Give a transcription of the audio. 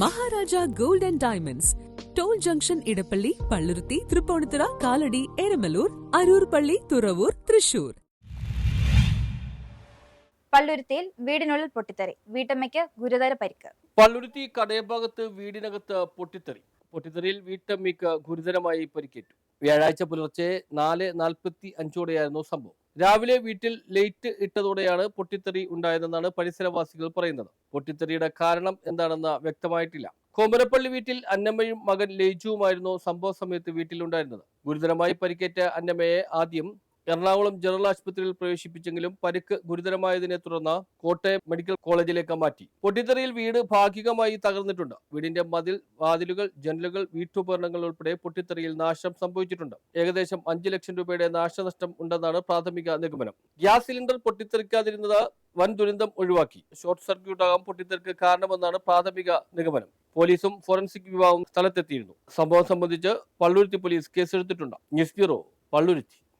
Maharaja gold and diamonds. Toll junction Edappally Palluruthy Tripunithura Kalady Eramalloor Aroor Palli Thuravoor Thrissur. പള്ളുരുത്തിയിൽ വീടിനുള്ളിൽ പൊട്ടിത്തെറി. വീട്ടമ്മയ്ക്ക് ഗുരുതര പരിക്ക്. പള്ളുരുത്തി കടയഭാഗത്ത് വീടിനകത്ത് പൊട്ടിത്തെറി. പൊട്ടിത്തെറിയിൽ വീട്ടമ്മയ്ക്ക് ഗുരുതരമായി പരിക്കേറ്റു. വ്യാഴാഴ്ച പുലർച്ചെ നാല് നാൽപ്പത്തി അഞ്ചോടെയായിരുന്നു സംഭവം. രാവിലെ വീട്ടിൽ ലൈറ്റ് ഇട്ടതോടെയാണ് പൊട്ടിത്തെറി ഉണ്ടായതെന്നാണ് പരിസരവാസികൾ പറയുന്നത്. പൊട്ടിത്തെറിയുടെ കാരണം എന്താണെന്ന് വ്യക്തമായിട്ടില്ല. കോമരപ്പള്ളി വീട്ടിൽ അന്നമ്മയും മകൻ ലേജുവുമായിരുന്നു സംഭവ സമയത്ത് വീട്ടിലുണ്ടായിരുന്നത്. ഗുരുതരമായി പരിക്കേറ്റ അന്നമ്മയെ ആദ്യം എറണാകുളം ജനറൽ ആശുപത്രിയിൽ പ്രവേശിപ്പിച്ചെങ്കിലും പരിക്ക് ഗുരുതരമായതിനെ തുടർന്ന് കോട്ടയം മെഡിക്കൽ കോളേജിലേക്ക് മാറ്റി. പൊട്ടിത്തെറിയിൽ വീട് ഭാഗികമായി തകർന്നിട്ടുണ്ട്. വീടിന്റെ മതിൽ വാതിലുകൾ ജനലുകൾ വീട്ടുപകരണങ്ങൾ ഉൾപ്പെടെ പൊട്ടിത്തെറിയിൽ നാശം സംഭവിച്ചിട്ടുണ്ട്. ഏകദേശം അഞ്ചു ലക്ഷം രൂപയുടെ നാശനഷ്ടം ഉണ്ടെന്നാണ് പ്രാഥമിക നിഗമനം. ഗ്യാസ് സിലിണ്ടർ പൊട്ടിത്തെറിക്കാതിരുന്നത് വൻ ദുരന്തം ഒഴിവാക്കി. ഷോർട്ട് സർക്യൂട്ട് ആകാം പൊട്ടിത്തെറിക്ക് കാരണമെന്നാണ് പ്രാഥമിക നിഗമനം. പോലീസും ഫോറൻസിക് വിഭാഗവും സ്ഥലത്തെത്തിയിരുന്നു. സംഭവം സംബന്ധിച്ച് പള്ളുരുത്തി പോലീസ് കേസെടുത്തിട്ടുണ്ട്. News bureau Palluruthy.